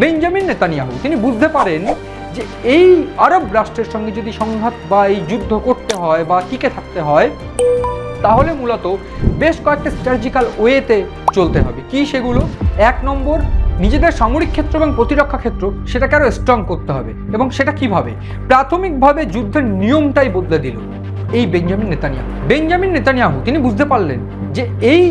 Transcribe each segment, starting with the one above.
Benjamin Netanyahu. তিনি বুঝতে পারেন যে এই আরব রাষ্ট্রের সঙ্গে যদি সংঘাত বা এই যুদ্ধ করতে হয় বা টিকে থাকতে হয়, তাহলে মূলত বেশ কয়েকটা স্ট্র্যাটেজিক্যাল ওয়েতে চলতে হবে। কি সেগুলো? এক নম্বর, নিজেদের সামরিক ক্ষেত্র এবং প্রতিরক্ষা ক্ষেত্র সেটাকে আরও স্ট্রং করতে হবে। এবং সেটা কীভাবে? প্রাথমিকভাবে যুদ্ধের নিয়মটাই বদলে দিল। এই বেঞ্জামিন নেতানিয়াহু। বেঞ্জামিন নেতানিয়াহু, তিনি বুঝতে পারলেন যে এই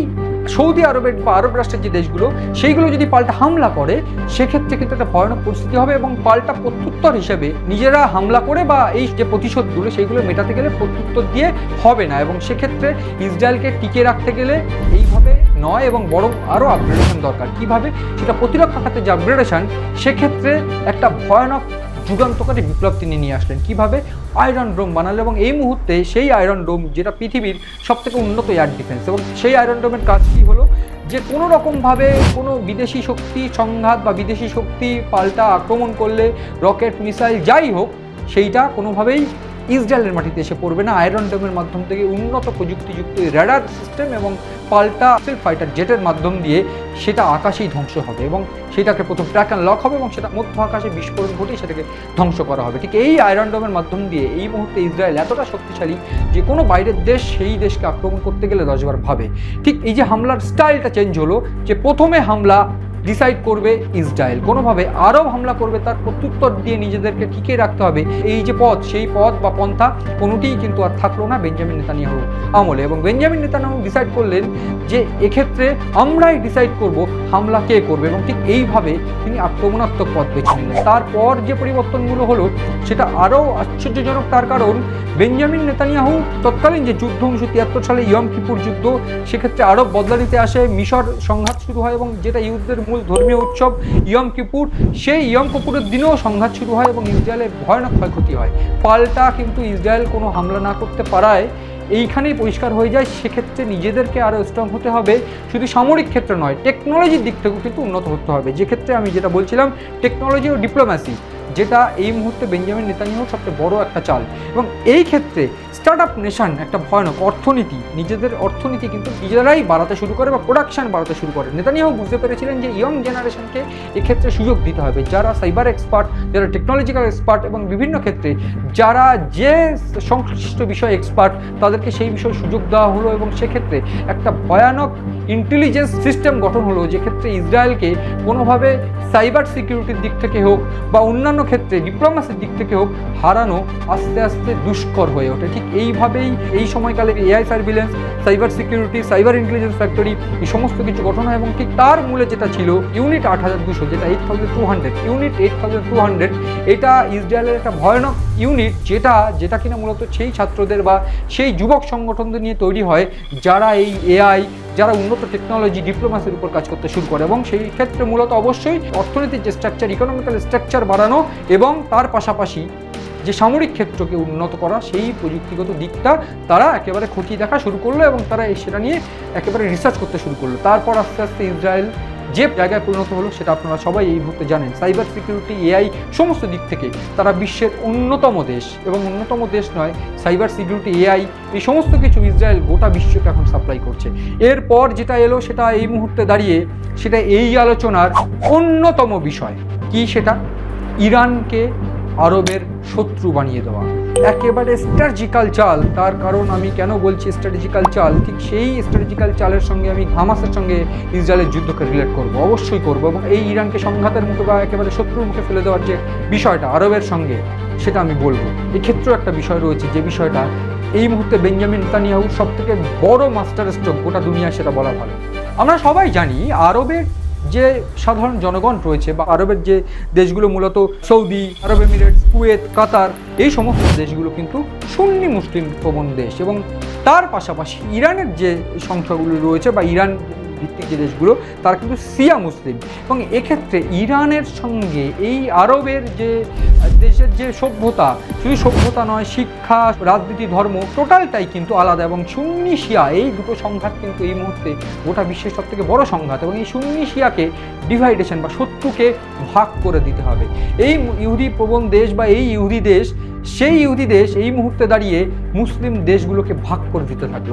সৌদি আরবের বা আরব রাষ্ট্রের যে দেশগুলো, সেইগুলো যদি পাল্টা হামলা করে, সেক্ষেত্রে কিন্তু একটা ভয়ানক পরিস্থিতি হবে এবং পাল্টা প্রত্যুত্তর হিসেবে নিজেরা হামলা করে বা এই যে প্রতিশোধগুলো, সেইগুলো মেটাতে গেলে প্রত্যুত্তর দিয়ে হবে না এবং সেক্ষেত্রে ইসরায়েলকে টিকে রাখতে গেলে এইভাবে নয় এবং বরং আরও আপগ্রেডেশন দরকার। কীভাবে? সেটা প্রতিরক্ষা খাতে যে আপগ্রেডেশন সেক্ষেত্রে একটা ভয়ানক যুগান্তকারী বিপ্লব তিনি নিয়ে আসলেন। কীভাবে? আয়রন ডোম বানালো এবং এই মুহূর্তে সেই আয়রন ডোম যেটা পৃথিবীর সব থেকে উন্নত এয়ার ডিফেন্স এবং সেই আয়রন ডোমের কাজ কী হলো? যে কোনো রকমভাবে কোনো বিদেশি শক্তি সংঘাত বা বিদেশি শক্তি পাল্টা আক্রমণ করলে রকেট মিসাইল যাই হোক, সেইটা কোনোভাবেই ইসরায়েলের মাটিতে এসে পড়বে না। আয়রন ডোমের মাধ্যম থেকে উন্নত প্রযুক্তিযুক্ত র্যাডার সিস্টেম এবং পাল্টা ফাইটার জেটের মাধ্যম দিয়ে সেটা আকাশেই ধ্বংস হবে এবং সেটাকে প্রথম ট্র্যাক অ্যান্ড লক হবে এবং সেটা মধ্য আকাশে বিস্ফোরণ ঘটিয়ে সেটাকে ধ্বংস করা হবে। ঠিক এই আয়রন ডোমের মাধ্যম দিয়ে এই মুহূর্তে ইসরায়েল এতটা শক্তিশালী যে কোনো বাইরের দেশ সেই দেশকে আক্রমণ করতে গেলে দশবার ভাবে। ঠিক এই যে হামলার স্টাইলটা চেঞ্জ হলো যে প্রথমে হামলা ডিসাইড করবে ইসরায়েল। কোনোভাবে আরব হামলা করবে, তার প্রত্যুত্তর দিয়ে নিজেদেরকে টিকে রাখতে হবে। এই যে পথ, সেই পথ বা পন্থা, কোনোটিই কিন্তু আর থাকল না বেঞ্জামিন নেতানিয়াহু আমলে। এবং বেঞ্জামিন নেতানিয়াহু ডিসাইড করলেন যে এক্ষেত্রে আমরাই ডিসাইড করব হামলা কে করবে। এবং ঠিক এইভাবে তিনি আক্রমণাত্মক পথ বেছে নিলেন। তারপর যে পরিবর্তনগুলো হলো, সেটা আরও আশ্চর্যজনক। তার কারণ, বেঞ্জামিন নেতানিয়াহু তৎকালীন যে যুদ্ধ, উনিশশো তিয়াত্তর সালে ইয়ম কিপুর যুদ্ধ, সেক্ষেত্রে আরব বদলা দিতে আসে, মিশর সংঘাত শুরু হয় এবং যেটা ইহুদদের মূল ধর্মীয় উৎসব ইয়ম কিপুর, সেই ইয়ম কিপুরের দিনেও সংঘাত শুরু হয় এবং ইসরায়েলের ভয়ানক ক্ষয়ক্ষতি হয়। পাল্টা কিন্তু ইসরায়েল কোনো হামলা না করতে পারায় এইখানেই পরিষ্কার হয়ে যায়, সেক্ষেত্রে নিজেদেরকে আরও স্ট্রং হতে হবে। শুধু সামরিক ক্ষেত্রে নয় টেকনোলজির দিক থেকেও কিন্তু উন্নত হতে হবে। যে ক্ষেত্রে আমি যেটা বলছিলাম টেকনোলজি ও ডিপ্লোম্যাসি যেটা এই মুহূর্তে বেঞ্জামিন নেতানিয়াহুর সবচেয়ে বড় একটা চাল। এবং এই ক্ষেত্রে স্টার্ট আপ নেশন একটা ভয়ানক অর্থনীতি। নিজেদের অর্থনীতি কিন্তু নিজেরাই বাড়াতে শুরু করে বা প্রোডাকশন বাড়াতে শুরু করে। নেতানিয়াহু বুঝতে পেরেছিলেন যে ইয়ং জেনারেশনকে এক্ষেত্রে সুযোগ দিতে হবে। যারা সাইবার এক্সপার্ট যারা টেকনোলজিক্যাল এক্সপার্ট এবং বিভিন্ন ক্ষেত্রে যারা যে সংশ্লিষ্ট বিষয়ে এক্সপার্ট তাদেরকে সেই বিষয়ে সুযোগ দেওয়া হলো এবং সেক্ষেত্রে একটা ভয়ানক ইন্টেলিজেন্স সিস্টেম গঠন হলো, যে ক্ষেত্রে ইসরায়েলকে কোনোভাবে সাইবার সিকিউরিটির দিক থেকে হোক বা অন্যান্য ক্ষেত্রে ডিপ্লোমাসির দিক থেকে হোক, হারানো আস্তে আস্তে দুষ্কর হয়ে ওঠে। ঠিক এইভাবেই এই সময়কালে AI surveillance, cyber security, cyber intelligence factory, এই সমস্ত কিছু গঠন হয় এবং ঠিক তার মূলে যেটা ছিল, ইউনিট আট হাজার দুশো, যেটা eight thousand two hundred unit eight thousand two hundred এটা ইসরায়েলের একটা ভয়ানক ইউনিট যেটা যেটা কিনা মূলত সেই ছাত্রদের বা সেই যুবক সংগঠনদের নিয়ে তৈরি হয়, যারা এই এআই, যারা উন্নত টেকনোলজি ডিপ্লোমাসির উপর কাজ করতে শুরু করে এবং সেই ক্ষেত্রে মূলত অবশ্যই অর্থনীতির যে স্ট্রাকচার ইকোনমিক্যাল স্ট্রাকচার বাড়ানো এবং তার পাশাপাশি যে সামরিক ক্ষেত্রকে উন্নত করা, সেই প্রযুক্তিগত দিকটা তারা একেবারে খতিয়ে দেখা শুরু করল এবং তারা সেটা নিয়ে একেবারে রিসার্চ করতে শুরু করল। তারপর আস্তে আস্তে ইসরায়েল যে জায়গায় পরিণত হলো সেটা আপনারা সবাই এই মুহূর্তে জানেন। সাইবার সিকিউরিটি এআই সমস্ত দিক থেকে তারা বিশ্বের অন্যতম দেশ এবং অন্যতম দেশ নয় সাইবার সিকিউরিটি এআই এই সমস্ত কিছু ইসরায়েল গোটা বিশ্বকে এখন সাপ্লাই করছে। এরপর যেটা এলো সেটা এই মুহূর্তে দাঁড়িয়ে সেটা এই আলোচনার অন্যতম বিষয়। কি সেটা? ইরানকে আরবের শত্রু বানিয়ে দেওয়া। একেবারে স্ট্র্যাটেজিক্যাল চাল, তার কারণ আমি কেন বলছি স্ট্র্যাটেজিক্যাল চাল? ঠিক সেই স্ট্র্যাটেজিক্যাল চালের সঙ্গে আমি হামাসের সঙ্গে ইসরায়েলের যুদ্ধকে রিলেট করব, অবশ্যই করব এবং এই ইরানকে সংঘাতের মুখে বা একেবারে শত্রুর মুখে ফেলে দেওয়ার যে বিষয়টা আরবের সঙ্গে, সেটা আমি বলব। এক্ষেত্রেও একটা বিষয় রয়েছে, যে বিষয়টা এই মুহূর্তে বেঞ্জামিন নেতানিয়াহুর সব থেকে বড় মাস্টার স্ট্রোক গোটা দুনিয়া সেটা বলা ভালো। আমরা সবাই জানি আরবের যে সাধারণ জনগণ রয়েছে বা আরবের যে দেশগুলো মূলত Saudi, Arab Emirates, Kuwait, Qatar, এই সমস্ত দেশগুলো কিন্তু সুন্নি মুসলিম প্রবণ দেশ এবং তার পাশাপাশি ইরানের যে সংখ্যাগুলো রয়েছে বা ইরান ভিত্তিক যে দেশগুলো, তারা কিন্তু সিয়া মুসলিম। এবং এক্ষেত্রে ইরানের সঙ্গে এই আরবের যে দেশের যে সভ্যতা, শুধু সভ্যতা নয়, শিক্ষা, রাজনীতি, ধর্ম, টোটালটাই কিন্তু আলাদা। এবং সুন্নি শিয়া, এই দুটো সংঘাত কিন্তু এই মুহূর্তে গোটা বিশ্বের সব থেকে বড় সংঘাত। এবং এই সুন্নি শিয়াকে ডিভাইডেশন বা শত্রুকে ভাগ করে দিতে হবে। এই ইহুদি প্রবণ দেশ বা এই ইহুদি দেশ, সেই ইহুদি দেশ এই মুহূর্তে দাঁড়িয়ে মুসলিম দেশগুলোকে ভাগ করে দিতে থাকল।